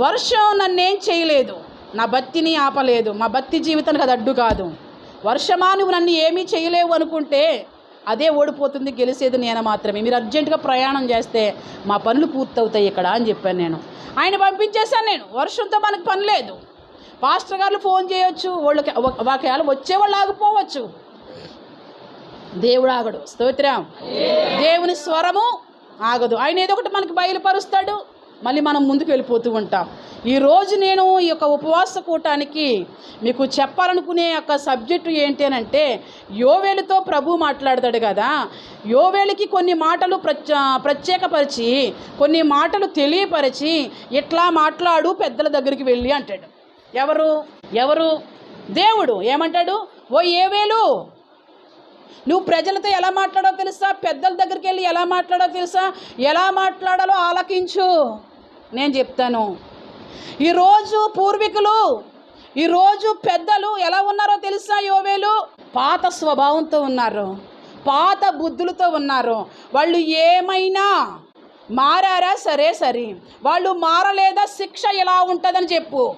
వర్షం నన్నేం చేయలేదు. నా బత్తిని ఆపలేదు. మా బత్తి జీవితానికి అది అడ్డు కాదు. వర్షమా నువ్వు నన్ను ఏమీ చేయలేవు అనుకుంటే అదే ఓడిపోతుంది. గెలిచేది నేను మాత్రమే. మీరు అర్జెంటుగా ప్రయాణం చేస్తే మా పనులు పూర్తవుతాయి ఇక్కడ అని చెప్పాను నేను. ఆయన పంపించేశాను నేను. వర్షంతో మనకు పని లేదు. పాస్టర్ గారు ఫోన్ చేయొచ్చు. వాళ్ళకి ఒకవేళ వచ్చేవాళ్ళు ఆగిపోవచ్చు. దేవుడు ఆగడు. స్తోత్రం. దేవుని స్వరము ఆగదు. ఆయన ఏదో ఒకటి మనకి బయలుపరుస్తాడు. మళ్ళీ మనం ముందుకు వెళ్ళిపోతూ ఉంటాం. ఈరోజు నేను ఈ యొక్క ఉపవాస కూటానికి మీకు చెప్పాలనుకునే యొక్క సబ్జెక్టు ఏంటి అని అంటే యోవేలుతో ప్రభు మాట్లాడతాడు కదా. యోవేలికి కొన్ని మాటలు ప్రత్య ప్రత్యేకపరిచి కొన్ని మాటలు తెలియపరిచి ఇట్లా మాట్లాడు పెద్దల దగ్గరికి వెళ్ళి అంటాడు. ఎవరు? ఎవరు? దేవుడు. ఏమంటాడు? ఓ ఏవేలు నువ్వు ప్రజలతో ఎలా మాట్లాడో తెలుసా? పెద్దల దగ్గరికి వెళ్ళి ఎలా మాట్లాడో తెలుసా? ఎలా మాట్లాడాలో ఆలకించు. నేను చెప్తాను. ఈరోజు పూర్వీకులు ఈరోజు పెద్దలు ఎలా ఉన్నారో తెలుసా యోవేలు? పాత స్వభావంతో ఉన్నారు పాత బుద్ధులతో ఉన్నారు. వాళ్ళు ఏమైనా మారారా? సరే సరే. వాళ్ళు మారలేదా? శిక్ష ఎలా ఉంటుందని చెప్పు.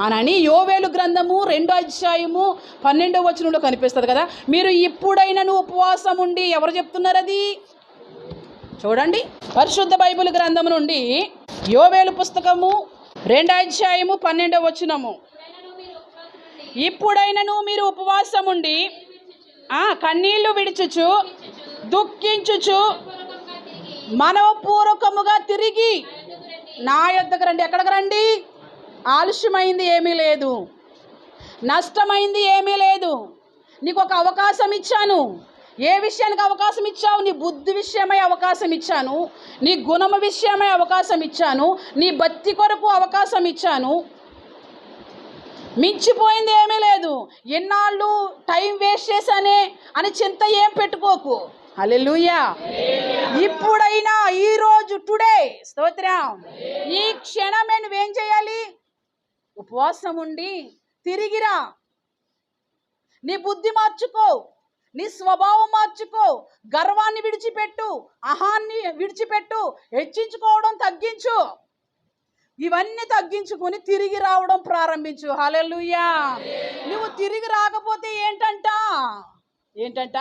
అనని యోవేలు గ్రంథము రెండో అధ్యాయము పన్నెండో వచనంలో కనిపిస్తుంది కదా? మీరు ఇప్పుడైనను ఉపవాసం ఉండి ఎవరు చెప్తున్నారు అది? చూడండి. పరిశుద్ధ బైబిల్ గ్రంథము నుండి యోవేలు పుస్తకము రెండో అధ్యాయము పన్నెండో వచనము. ఇప్పుడైనను మీరు ఉపవాసం ఉండి కన్నీళ్ళు విడిచుచు దుఃఖించుచు మనవపూర్వకముగా తిరిగి నా యొద్దకు రండి. ఎక్కడికి రండి? ఆలస్యమైంది ఏమీ లేదు. నష్టమైంది ఏమీ లేదు. నీకు ఒక అవకాశం ఇచ్చాను. ఏ విషయానికి అవకాశం ఇచ్చావు? నీ బుద్ధి విషయమై అవకాశం ఇచ్చాను. నీ గుణము విషయమై అవకాశం ఇచ్చాను. నీ భక్తి కొరకు అవకాశం ఇచ్చాను. మించిపోయింది ఏమీ లేదు. ఎన్నాళ్ళు టైం వేస్ట్ చేశానే అని చింత ఏం పెట్టుకోకు. హల్లెలూయా. ఇప్పుడైనా ఈ రోజు టుడే స్తోత్రం. ఈ క్షణమే నువ్వేం చేయాలి? ఉపవాసం ఉండి తిరిగిరా. నీ బుద్ధి మార్చుకో. నీ స్వభావం మార్చుకో. గర్వాన్ని విడిచిపెట్టు. అహాన్ని విడిచిపెట్టు. హెచ్చించుకోవడం తగ్గించు. ఇవన్నీ తగ్గించుకొని తిరిగి రావడం ప్రారంభించు. హల్లెలూయా. నువ్వు తిరిగి రాకపోతే ఏంటంట? ఏంటంట?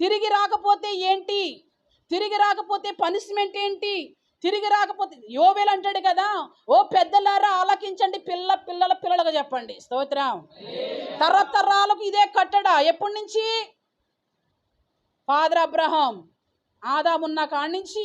తిరిగి రాకపోతే ఏంటి? తిరిగి రాకపోతే పనిష్మెంట్ ఏంటి? తిరిగి రాకపోతే యోవేలు అంటాడు కదా ఓ పెద్దలారా ఆలకించండి పిల్ల పిల్లల పిల్లలుగా చెప్పండి. స్తోత్రం. తరతరాలకు ఇదే కట్టడా. ఎప్పటి నుంచి? Father Abraham. ఆదామున్న కాడి నుంచి